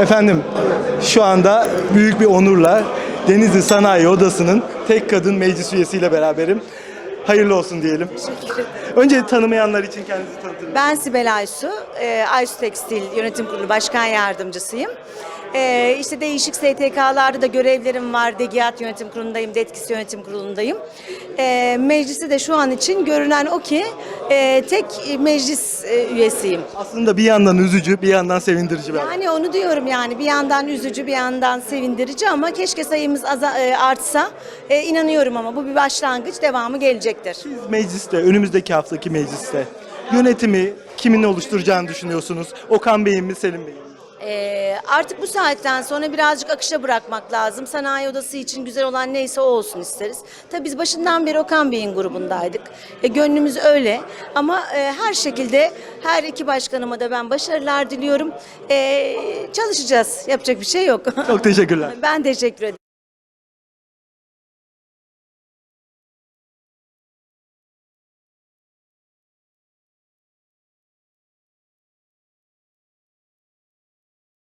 Efendim şu anda büyük bir onurla Denizli Sanayi Odası'nın tek kadın meclis üyesiyle beraberim. Hayırlı olsun diyelim. Önce tanımayanlar için kendinizi tanıtır mısınız? Ben Sibel Aysu, e, Aysu Tekstil Yönetim Kurulu Başkan Yardımcısıyım. E, işte değişik STK'larda da görevlerim var. DGİAD Yönetim Kurulu'ndayım, DETKİS Yönetim Kurulu'ndayım. E, meclisi de şu an için görünen o ki e, tek meclis e, üyesiyim. Aslında bir yandan üzücü, bir yandan sevindirici haber. Yani onu diyorum yani bir yandan üzücü bir yandan sevindirici ama keşke sayımız aza- e, artsa. E, inanıyorum ama bu bir başlangıç devamı gelecektir. Siz mecliste, önümüzdeki haftaki mecliste yönetimi kimin oluşturacağını düşünüyorsunuz? Okan Bey'in mi, Selim Bey'in mi? Ee, artık bu saatten sonra birazcık akışa bırakmak lazım. Sanayi odası için güzel olan neyse o olsun isteriz. Tabii biz başından beri Okan Bey'in grubundaydık. E, gönlümüz öyle. Ama e, her şekilde her iki başkanıma da ben başarılar diliyorum. E, çalışacağız. Yapacak bir şey yok. Çok teşekkürler. ben teşekkür ederim.